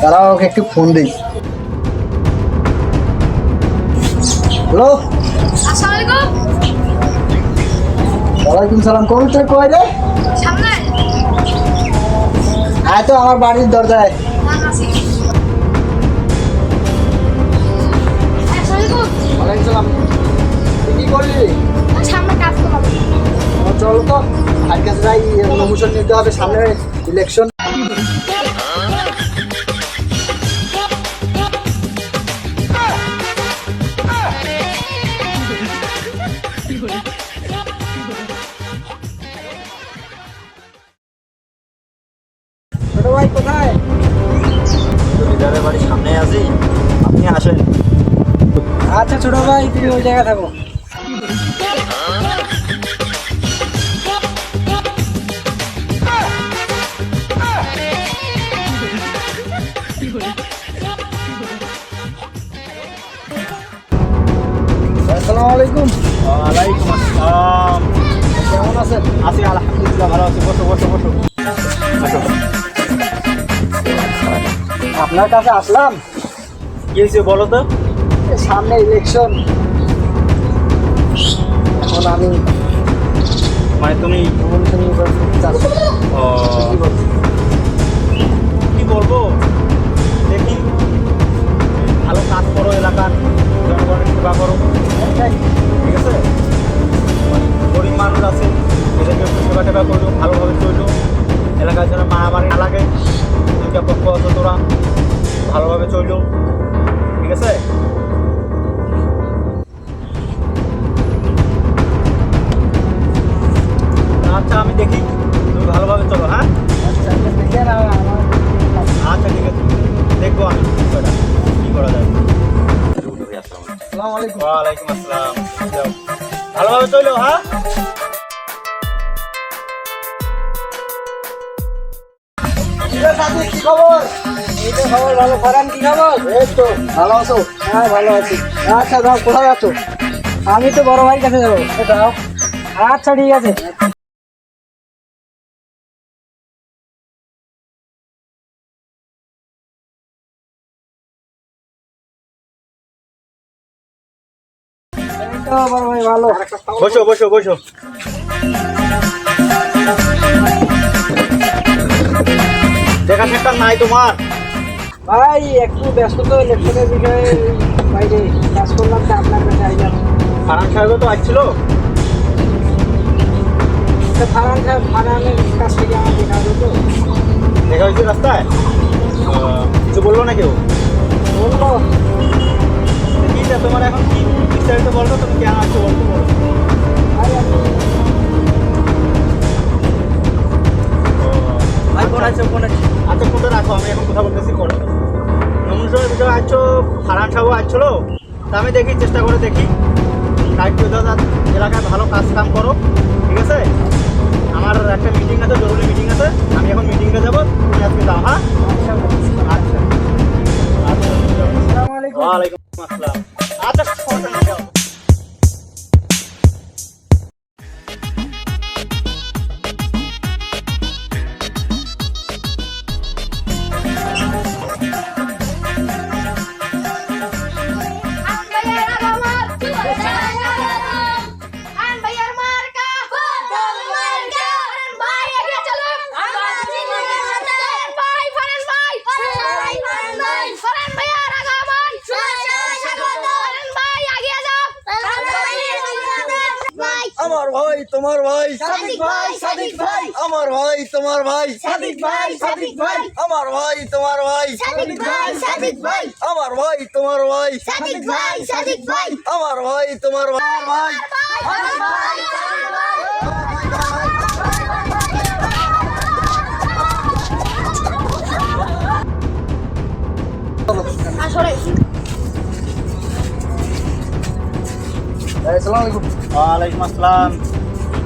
তারা ওকে একটু ফোন দিই। হ্যালো ওয়ালাইকুম সালাম কোন কই রে? সামনে। আয় তো আমার বাড়ির দরজায়। নমুশন নিতে হবে সামনে ইলেকশন ছোট ভাই কোথায়? জমিদারের বাড়ির সামনে আছি। আপনি আসেন। আচ্ছা ছোট ভাই তুমি ওই জায়গায় থাকো। আসসালামু আলাইকুম। ওয়ালাইকুম আসসালাম। কেমন আছেন? আছি আলহামদুলিল্লাহ ভালো আছি। বসো বসো বসো। আপনার কাছে আসলাম? কি হয়েছে বলো তো? সামনে ইলেকশন এখন আমি মানে তুমি সেবা করল ভালোভাবে চলল এলাকার যেন মারামারি না লাগে দুইটা পক্ষ তোরা ভালোভাবে চলল ঠিক আছে? আচ্ছা আমি দেখি। তুমি ভালোভাবে চলো হ্যাঁ? আচ্ছা, ঠিক আছে। দেখব আমি কি করা যায়? আসসালামু আলাইকুম। ওয়ালাইকুম আসসালাম। ভালোভাবে চলো হ্যাঁ? কি খবর? এই তো খবর ভালো। ফারান কি খবর? এই তো ভালো আছো? হ্যাঁ ভালো আছি। আচ্ছা যাও কোথায় যাচ্ছ আমি তো বড় ভাইয়ের কাছে যাব। যাও আচ্ছা ঠিক আছে। বড় ভাই ভালো। বসো বসো বসো। দেখা সেটা নাই তোমার। ভাই একটু ব্যস্ত তো ইলেকশনের বিষয়ে বাইরে কাজ করলাম তো আপনার কাছে আইলাম। ফারান সাহেবও তো আসছিল? ফারান সাহেব ফারানের কাছ থেকে আমার দেখা হলো তো। দেখা হয়েছে রাস্তায়? কিছু বলল না কেউ? বলল। কি তা তোমার এখন কি বিস্তারিত বলতো তুমি কেন আসছো বলতো বলো। ভাই ফোন আছে ফোন রাখো আমি এখন কথা বলতেছি করো নমস্কার বিষয় আসছো ফারান সাহেব আসছিল তা? আমি দেখি চেষ্টা করে দেখি। করে দাদা এলাকায় ভালো কাজ কাম করো ঠিক আছে? আমার একটা মিটিং আছে জরুরি মিটিং আছে। আমি এখন মিটিংয়ে যাব তুমি আজকে যাও হ্যাঁ? আচ্ছা। আচ্ছা ওয়ালাইকুম আসসালাম। আচ্ছা ভাই তোমার ভাই সাদিক ভাই সাদিক ভাই আমার ভাই তোমার ভাই সাদিক ভাই সাদিক ভাই। আমার ভাই তোমার ভাই সাদিক ভাই সাদিক ভাই। আমার ভাই তোমার ভাই সাদিক ভাই সাদিক ভাই। আমার ভাই তোমার ভাই ভাই। আসসালামু আলাইকুম। ওয়ালাইকুম আসসালাম।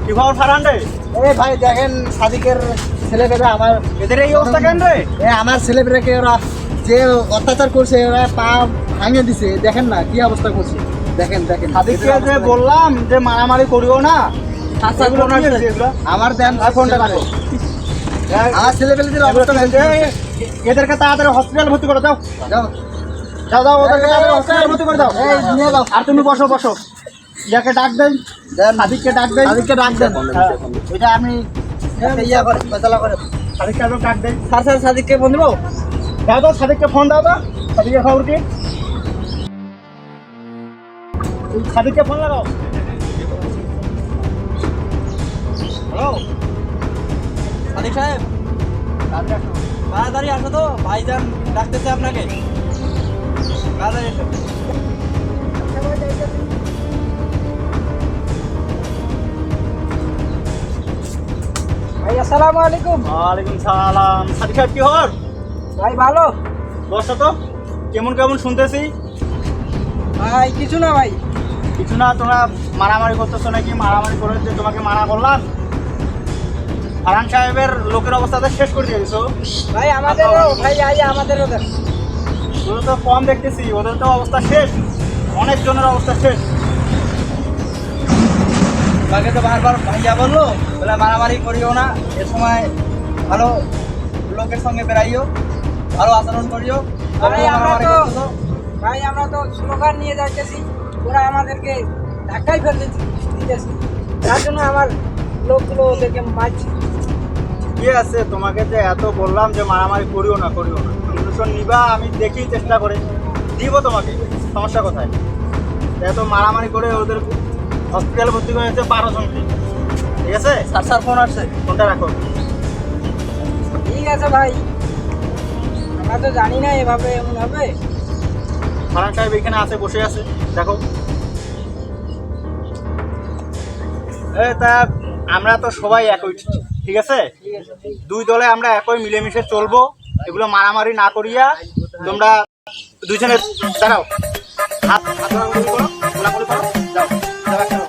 কি খবর রে? ভাই দেখেন সাদিকের আমার এদের এই অবস্থা কেন রে? এ আমার ছেলেপেলেকে ওরা যে অত্যাচার করছে ওরা পা ভাঙে দিছে। দেখেন না কি অবস্থা করছে। দেখেন দেখেন। সাদিককে যে বললাম যে মারামারি করিও না এগুলো? আমার দেন আর ফোনটা রাখো? আমার ছেলেপেলেদের অবস্থা এদেরকে তাড়াতাড়ি হসপিটাল ভর্তি করে দাও। যাও। যাও ওদেরকে তাড়াতাড়ি হসপিটাল ভর্তি করে দাও। এই নিয়ে দাও আর তুমি বসো বসো। যাকে ডাক দেন দেন। সাদিককে ডাক দেন। ডাক দেন। হ্যাঁ। এটা আমি ইয়া করে ফেসলা করে। সাদিককে একদম ডাক দেন। স্যার স্যার সাদিককে ফোন দেবো? দাও তো সাদিককে ফোন দাও তো সাদিকের খবর কি? সাদিককে ফোন লাগাও। হ্যালো? সাদিক সাহেব তাড়াতাড়ি আসো তো ভাইজান ডাকতেছে আপনাকে। তাড়াতাড়ি এসো। আসসালামু আলাইকুম। ওয়ালাইকুম সালাম। সাদিক সাহেব কি হর ভাই ভালো? বসো তো? কেমন কেমন শুনতেছি? ভাই কিছু না ভাই। কিছু না তোমরা মারামারি করতেছো নাকি? মারামারি করে যে তোমাকে মানা করলাম। হারান সাহেবের লোকের অবস্থাটা শেষ করে দিয়েছ। ভাই আমাদেরও ভাই আই আমাদেরও দেন ওদের তো কম দেখতেছি ওদের তো অবস্থা শেষ। অনেক জনের অবস্থা শেষ। তাকে তো বারবার ভাইয়া বলল বলে মারামারি করিও না এ সময় ভালো লোকের সঙ্গে বেড়াইও ভালো আচরণ করিও ভাই আমরা তো ভাই আমরা তো স্লোগান নিয়ে যাইতেছি ওরা আমাদেরকে ধাক্কাই ফেলতে দিতেছি। তার জন্য আমার লোকগুলো ওদেরকে মারছি। কি আছে তোমাকে যে এত বললাম যে মারামারি করিও না করিও না। ইঞ্জেকশন নিবা আমি দেখি চেষ্টা করে। দিব তোমাকে সমস্যা কোথায়? এত মারামারি করে ওদের হসপিটালে ভর্তি করে হয়েছে বারো জনকে ঠিক আছে? স্যার স্যার ফোন আসছে। ফোনটা রাখো। ঠিক আছে ভাই। আমরা তো জানি না এভাবে এমন হবে। ফারান সাহেব এখানে আছে বসে আছে। দেখো। তা আমরা তো সবাই একই ঠিক আছে? ঠিক আছে দুই দলে আমরা একই মিলেমিশে চলবো। এগুলো মারামারি না করিয়া তোমরা দুইজনে দাঁড়াও। হাত হাত করো করো যাও